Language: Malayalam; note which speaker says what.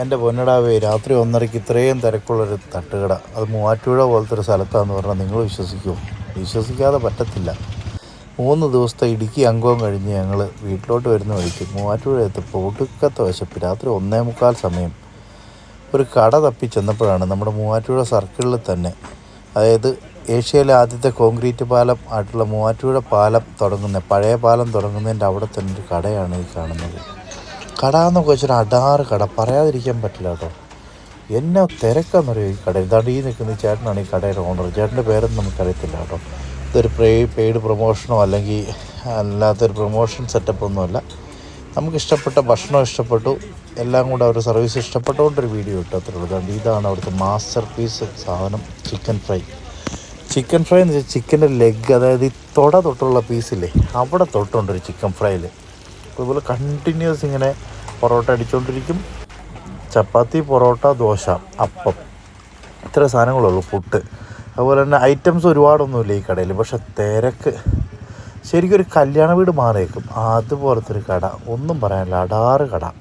Speaker 1: എന്റെ പൊന്നടാവേ രാത്രി ഒന്നരയ്ക്ക് ഇത്രയും തിരക്കുള്ളൊരു തട്ടുകട. അത് മൂവാറ്റുപുഴ പോലത്തെ ഒരു സ്ഥലത്താന്ന് പറഞ്ഞാൽ നിങ്ങൾ വിശ്വസിക്കുമോ വിശ്വസിക്കാതെ പറ്റത്തില്ല. മൂന്ന് ദിവസത്തെ ഇടുക്കി അംഗവും കഴിഞ്ഞ് ഞങ്ങൾ വീട്ടിലോട്ട് വരുന്ന വഴിക്ക് മൂവാറ്റുപുഴ എത്തപ്പോൾ ഒടുക്കത്തെ വിശപ്പ്. രാത്രി ഒന്നേ മുക്കാൽ സമയം. ഒരു കട തപ്പി ചെന്നപ്പോഴാണ് നമ്മുടെ മൂവാറ്റുപുഴ സർക്കിളിൽ തന്നെ അതായത് ഏഷ്യയിലെ ആദ്യത്തെ കോൺക്രീറ്റ് പാലം ആയിട്ടുള്ള മൂവാറ്റുപുഴ പാലം തുടങ്ങുന്ന പഴയ പാലം തുടങ്ങുന്നതിന്റെ അവിടെ തന്നെ ഒരു കടയാണ് ഈ കാണുന്നത്. കട എന്നൊക്കെ വെച്ചാൽ അടാറ് കട. പറയാതിരിക്കാൻ പറ്റില്ല കേട്ടോ. എന്നെ തിരക്കാന്നറിയോ ഈ കട ഇതാണ്ട് ഈ നിൽക്കുന്ന ചേട്ടനാണ് ഈ കടയുടെ ഓണർ ചേട്ടന്റെ പേരൊന്നും നമുക്കറിയത്തില്ല കേട്ടോ. ഇതൊരു പ്രേ പെയ്ഡ് പ്രൊമോഷനോ അല്ലെങ്കിൽ അല്ലാത്തൊരു പ്രൊമോഷൻ സെറ്റപ്പൊന്നുമല്ല നമുക്ക് ഇഷ്ടപ്പെട്ട ഭക്ഷണം ഇഷ്ടപ്പെട്ടു. എല്ലാം കൂടെ അവർ സർവീസ് ഇഷ്ടപ്പെട്ടുകൊണ്ടൊരു വീഡിയോ ഇട്ടു. അത്രേ ഉള്ളൂ. അതുകൊണ്ട് ഇതാണ് അവിടുത്തെ മാസ്റ്റർ പീസ് സാധനം ചിക്കൻ ഫ്രൈ ചിക്കൻ ഫ്രൈ എന്ന് വെച്ചാൽ ചിക്കന്റെ ലെഗ് അതായത് ഈ തൊട തൊട്ടുള്ള പീസില്ലേ അവിടെ തൊട്ടുണ്ട് ഒരു ചിക്കൻ ഫ്രൈയിൽ അതുപോലെ കണ്ടിന്യൂസ് ഇങ്ങനെ പൊറോട്ട അടിച്ചുകൊണ്ടിരിക്കും ചപ്പാത്തി പൊറോട്ട ദോശ അപ്പം. ഇത്ര സാധനങ്ങളുള്ളൂ പുട്ട് അതുപോലെ തന്നെ ഐറ്റംസ് ഒരുപാടൊന്നുമില്ല ഈ കടയിൽ പക്ഷെ തിരക്ക്. ശരിക്കും ഒരു കല്യാണ വീട് മാറിയേക്കും. അതുപോലത്തെ ഒരു കട. ഒന്നും പറയാനില്ല അടാറ് കട.